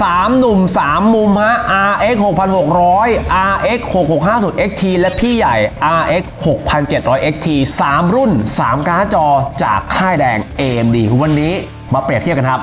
3 หนุ่ม 3 มุมฮะ RX 6600 RX 6650 XT และพี่ใหญ่ RX 6700 XT 3 รุ่น 3 การ์ดจอจากค่ายแดง AMD วันนี้มาเปรียบเทียบกันครับ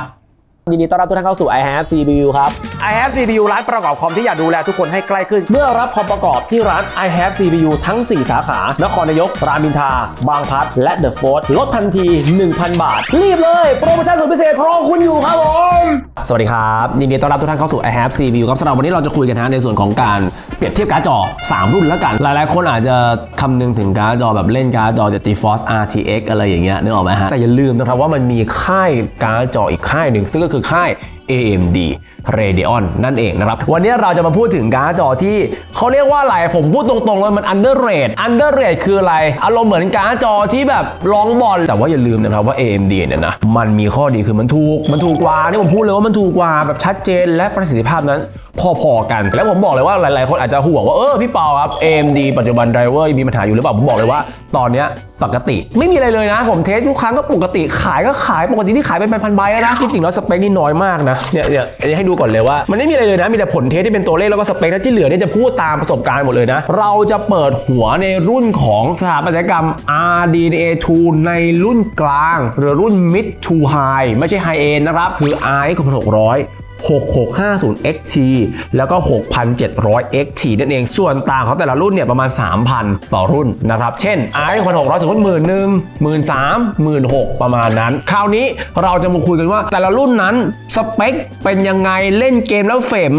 ยินดีต้อนรับทุกท่านเข้าสู่ i have CPU ครับ i have CPU ร้านประกอบคอมที่อยากดูแลทุกคนให้ใกล้ขึ้น เมื่อรับคอมประกอบที่ร้าน i have CPU ทั้ง 4 สาขา นครนายก รามอินทรา บางพลัด และ The Fort ลดทันที 1,000 บาท รีบเลย โปรโมชั่นสุดพิเศษรอคุณอยู่ครับผม สวัสดีครับ ยินดีต้อนรับทุกท่านเข้าสู่ i have CPU ครับสำหรับวันนี้เราจะคุยกันนะในส่วนของการเปรียบเทียบการ์ดจอ 3 รุ่นแล้วกัน หลายๆ คนอาจจะคำนึงถึงการ์ดจอแบบเล่นการ์ดจอจาก GeForce RTX อะไรอย่างเงี้ยนึกออกไหมฮะแต่อย่าลืมนะครับว่ามันมีค่ายการ์ดจออีกค่ายหนึ่งซึ่งก็คือค่าย AMD Radeon นั่นเองนะครับ วันนี้เราจะมาพูดถึงการ์ดจอที่เขาเรียกว่าอะไร ผมพูดตรงๆเลยมัน underrate underrate คืออะไร อารมณ์เหมือนการ์ดจอที่แบบรองบอล แต่ว่าอย่าลืมนะครับว่า AMD เนี่ยนะ มันมีข้อดีคือมันถูก มันถูกกว่า นี่ผมพูดเลยว่ามันถูกกว่าแบบชัดเจนและประสิทธิภาพนั้น พอๆกัน แล้วผมบอกเลยว่าหลายๆ คนอาจจะห่วงว่าเออพี่เปาครับ AMD ปัจจุบันไดรเวอร์มีปัญหาอยู่หรือเปล่าผมบอกเลยว่าตอนนี้ปกติไม่มีอะไรเลยนะ ผมเทสทุกครั้งก็ปกติขายก็ขายปกติที่ขายเป็นพันๆใบแล้วนะจริงๆแล้วสเปคนี่น้อยมากนะเนี่ยเนี่ยให้ดูก่อนเลยว่ามันไม่มีอะไรเลยนะมีแต่ผลเทสที่เป็นตัวเลขแล้วก็สเปคที่เหลือเนี่ยจะพูดตามประสบการณ์หมดเลยนะ เราจะเปิดหัวในรุ่นของสถาปัตยกรรม RDNA2 ในรุ่นกลาง หรือรุ่น mid to high ไม่ใช่ high end นะครับคือ RX 6 6 0 0 6650XT แล้วก็ 6700XT นั่นเอง ส่วนต่างของแต่ละรุ่นเนี่ยประมาณ 3,000 ต่อรุ่นนะครับ เช่น i คน600สมมติ10,000หนึ่งหมื่นสามหมื่นหกประมาณนั้น คราวนี้เราจะมาคุยกันว่าแต่ละรุ่นนั้นสเปคเป็นยังไงเล่นเกมแล้วเฟรม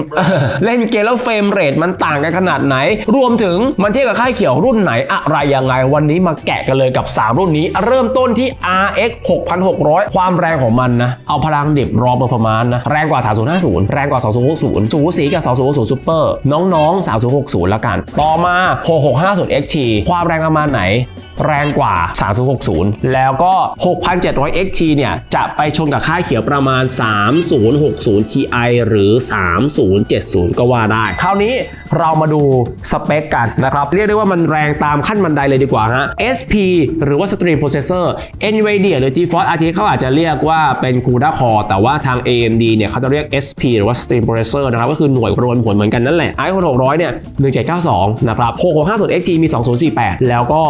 เล่นเกมแล้วเฟรมเรทมันต่างกันขนาดไหน รวมถึงมันเทียบกับค่ายเขียวรุ่นไหนอะไรยังไง วันนี้มาแกะกันเลยกับ 3 รุ่นนี้ เริ่มต้นที่ RX 6600 ความแรงของมันนะ เอาพลังดิบรอเปอร์ฟอร์มานนะแรงกว่า 305 50 แรงกว่า 2060 สูสีกับ 2060 Super น้องๆ 3060ล้วกัน ต่อมา 6650 XT ความแรงประมาณไหน แรงกว่า 3060 แล้วก็ 6700 XT เนี่ย จะไปชนกับค่าเขียวประมาณ 3060 Ti หรือ 3070 ก็ว่าได้ คราวนี้เรามาดูสเปคกันนะครับ เรียกได้ว่ามันแรงตามขั้นบันไดเลยดีกว่าฮะ SP หรือว่า Stream Processor NVIDIA หรือ GeForce RTX เขาอาจจะเรียกว่าเป็น CUDA Core แต่ว่าทาง AMD เนี่ยเขาจะเรียก SP หรือว่า Steam Processor นะครับก็คือหน่วยประมวลผลเหมือนกันนั่นแหละ i 600 เนี่ย 1792 นะครับ 6650 XT มี 2048 แล้วก็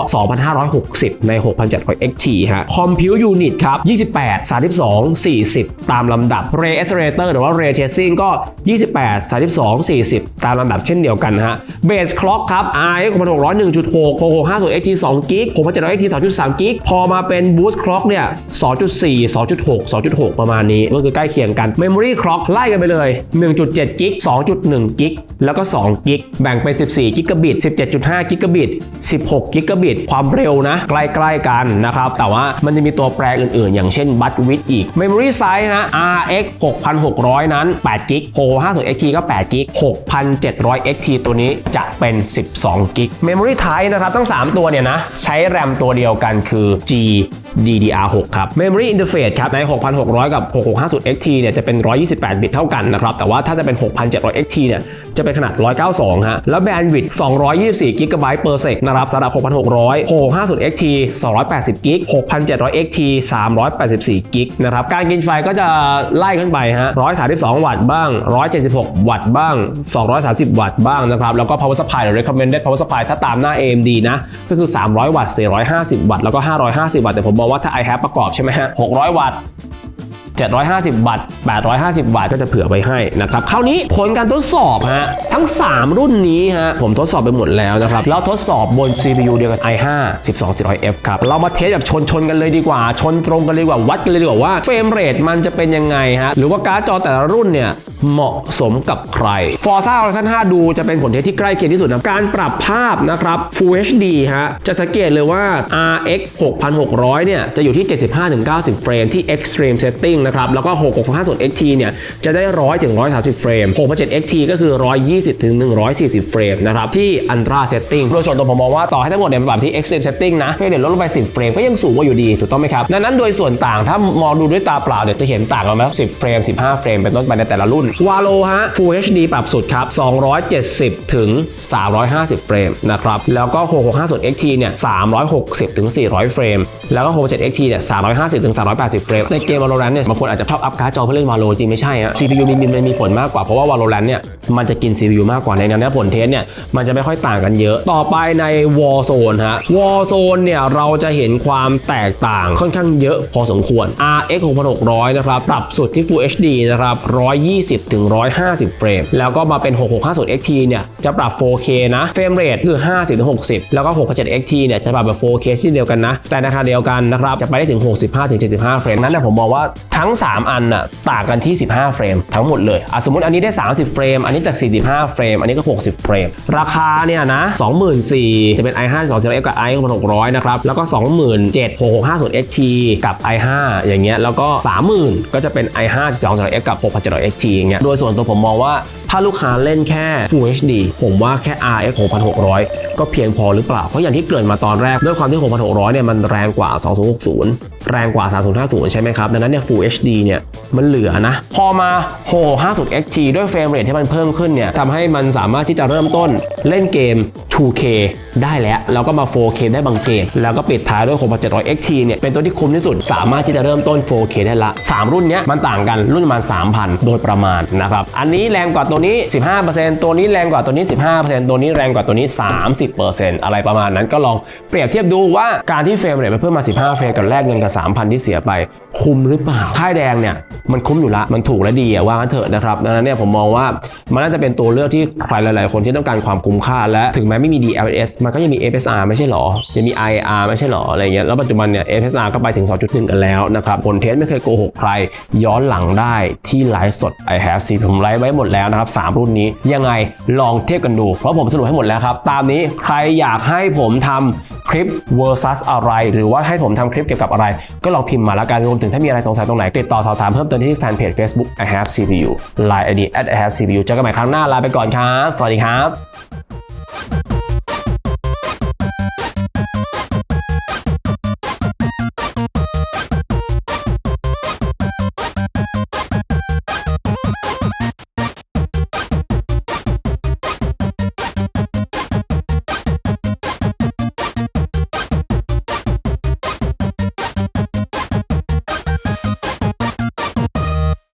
2560 ใน 6700 XT ฮะ Compute Unit ครับ 28 32 40 ตามลำดับ Ray Accelerator หรือว่า Ray Tracing ก็ 28 32 40ตามลำดับเช่นเดียวกันฮะ Base Clock ครับ RX 6600 1.6 6650 XT 2 g b 6700 XT 2.3 g b พอมาเป็น Boost Clock เนี่ย 2.4 2.6 2.6 ประมาณนี้ ก็คือใกล้เคียงกัน Memory Clock ไล่กันไปเลย 1.7 g b 2.1 g b แล้วก็2 g b แบ่งเป็น 14 g b 17.5 g b 16 g b ความเร็วนะ ใกล้ๆกันนะครับ แต่ว่ามันจะมีตัวแปรอื่นๆ อย่างเช่น Bus Width อีก Memory Size ฮะ RX 6600 นั้น8 g b 650 XT ก็8 g b 6700 XT ตัวนี้จะเป็น 12 g b Memory Type นะครับทั้ง 3 ตัวเนี่ยนะ ใช้แรมตัวเดียวกันคือ G DDR6 ครับ Memory Interface ครับใน 6600 กับ 6650 XT เนี่ยจะเป็น 128 บิตเท่ากันนะครับ แต่ว่าถ้าจะเป็น 6700 XT เนี่ยจะเป็นขนาด 192 ฮะ แล้ว Bandwidth 224 GB per sec นะครับสำหรับ 6600 6650 XT 280 GB 6700 XT 384 GB นะครับ การกินไฟก็จะไล่ขึ้นไปฮะ 132 วัตต์บ้าง 176 วัตต์บ้าง230 วัตต์บ้างนะครับ แล้วก็ power supply หรือ recommended power supply ถ้าตามหน้า AMD นะ ก็คือ 300 วัตต์ 450 วัตต์ แล้วก็ 550 วัตต์ แต่ผมมองว่าถ้า i have ประกอบใช่ไหมฮะ 600 วัตต์750 วัตต์ 850 วัตต์ก็จะเผื่อไว้ให้นะครับ คราวนี้ผลการทดสอบฮะ ทั้ง 3 รุ่นนี้ฮะ ผมทดสอบไปหมดแล้วนะครับแล้วทดสอบบน CPU เดียวกัน i5 12400F ครับ เรามาเทสแบบชนชนๆกันเลยดีกว่า ชนตรงกันเลยดีกว่า วัดกันเลยดีกว่าว่าเฟรมเรทมันจะเป็นยังไงฮะ หรือว่าการ์ดจอแต่ละรุ่นเนี่ย เหมาะสมกับใคร Forza Horizon 5 ดูจะเป็นผลเทสที่ใกล้เคียงที่สุดนะการปรับภาพนะครับ Full HD ฮะจะสังเกตเลยว่า RX 6600 เนี่ย จะอยู่ที่ 75-90 เฟรมที่ Extreme Setting นะครับ แล้วก็ 6650 XT เนี่ย จะได้ 100ถึง130 เฟรม67 XT ก็คือ 120ถึง140 เฟรมนะครับ ที่ Ultra Setting โดยส่วนตัวผมมองว่าต่อให้ทั้งหมดเนี่ยเป็นแบบที่ Extreme Setting นะเฟรมเรทลดลงไป 10 เฟรมก็ยังสูงกว่าอยู่ดี ถูกต้องไหมครับดังนั้นโดยส่วนต่างถ้ามองดูด้วยตาเปล่าเนี่ยจะเห็นต่างกันไหม10 เฟรม 15 เฟรมเป็นต้นไปในแต่ละรุ่นวาโลฮะ Full HD ปรับสุดครับ 270 ถึง 350 เฟรมนะครับ แล้วก็ 665 XT เนี่ย 360 ถึง 400 เฟรม แล้วก็ 67 XT เนี่ย 350 ถึง 380 เฟรม ในเกม Valorant เนี่ยบางคนอาจจะชอบอัพการ์ดจอเพื่อเล่น Valo จริงไม่ใช่ฮะ CPU มีมันมีผลมากกว่า เพราะว่า Valorant เนี่ย มันจะกิน CPU มากกว่า ในนั้นเนี่ยผลเทสเนี่ย มันจะไม่ค่อยต่างกันเยอะ ต่อไปใน Warzone ฮะ Warzone เนี่ย เราจะเห็นความแตกต่างค่อนข้างเยอะพอสมควร RX 6600 นะครับ ปรับสุดที่ Full HD นะครับ120ถึง150 เฟรม แล้วก็มาเป็น 6650 XT เนี่ย จะปรับ 4K นะ เฟรมเรทคือ 50ถึง60 แล้วก็67 XT เนี่ย จะปรับแบบ 4K ที่เดียวกันนะ แต่ในราคาเดียวกันนะครับ จะไปได้ถึง 65ถึง75 เฟรม นั้นนะผมมองว่าทั้ง 3 อันน่ะต่างกันที่ 15 เฟรม ทั้งหมดเลยอะสมมติอันนี้ได้ 30 เฟรม อันนี้จาก 45 เฟรม อันนี้ก็ 60 เฟรม ราคาเนี่ยนะ24,000จะเป็น i5 2 0กับ i 600นะครับ แล้วก็ 27,000 6650 XT กับ i5 อย่างเงี้ย แล้วก็ 30,000 ก็จะเป็น i5 2 0 X กับ6700 XT อย่างเงี้ยโดยส่วนตัวผมมองว่าถ้าลูกค้าเล่นแค่ Full HD ผมว่าแค่ RX 6600 ก็เพียงพอหรือเปล่า เพราะอย่างที่เกริ่นมาตอนแรก ด้วยความที่ 6600 เนี่ยมันแรงกว่า 2060 แรงกว่า 3050 ใช่ไหมครับ ดังนั้นเนี่ย Full HD เนี่ย มันเหลือนะ พอมา650 XT ด้วยเฟรมเรทที่มันเพิ่มขึ้นเนี่ยทำให้มันสามารถที่จะเริ่มต้นเล่นเกม 2K ได้แล้ว แล้วก็มา 4K ได้บางเกม แล้วก็ปิดท้ายด้วย6700 XT เนี่ย เป็นตัวที่คุ้มที่สุด สามารถที่จะเริ่มต้น 4K ได้ละ 3 รุ่นเนี้ยมันต่างกันรุ่นประมาณ 3,000 โดยประมาณนะครับ อันนี้แรงกว่าตัวนี้ 15%ตัวนี้แรงกว่าตัวนี้ 15%ตัวนี้แรงกว่าตัวนี้ 30%อะไรประมาณนั้นก็ลองเปรียบเทียบดูว่าการที่เฟรมเรทมันเพิ่มมา 15 เฟรมกับแลกเงินกับ3,000 ที่เสียไป คุ้มหรือเปล่า ค่ายแดงเนี่ยมันคุ้มอยู่ละ มันถูกและดีอะว่างั้นเถอะนะครับ ดังนั้นเนี่ยผมมองว่ามันน่าจะเป็นตัวเลือกที่ใครหลาย ๆ คนที่ต้องการความคุ้มค่า และถึงแม้ไม่มี DLSS มันก็ยังมี FSR ไม่ใช่หรอ ยังมี IR ไม่ใช่หรออะไรเงี้ย แล้วปัจจุบันเนี่ย FSR ก็ไปถึง 2.1 กันแล้วนะครับผลเทสไม่เคยโกหกใคร ย้อนหลังได้ที่ไลฟ์สด I have C ผมไลฟ์ไว้หมดแล้วนะครับ3รุ่นนี้ยังไงลองเทียบกันดู เพราะผมสรุปให้หมดแล้วครับ ตามนี้ใครอยากให้ผมทำค ลิป versus อะไร หรือว่าให้ผมทำคลิปเกี่ยวกับอะไร ก็ลองพิมพ์มาแล้วกันรวมถึงถ้ามีอะไรสงสัยตรงไหน ติดต่อสอบถามเพิ่มเติมที่แฟนเพจ Facebook I have CPU Line ID at I have CPU เจอกันใหม่ครั้งหน้าลาไปก่อนครับ สวัสดีครับ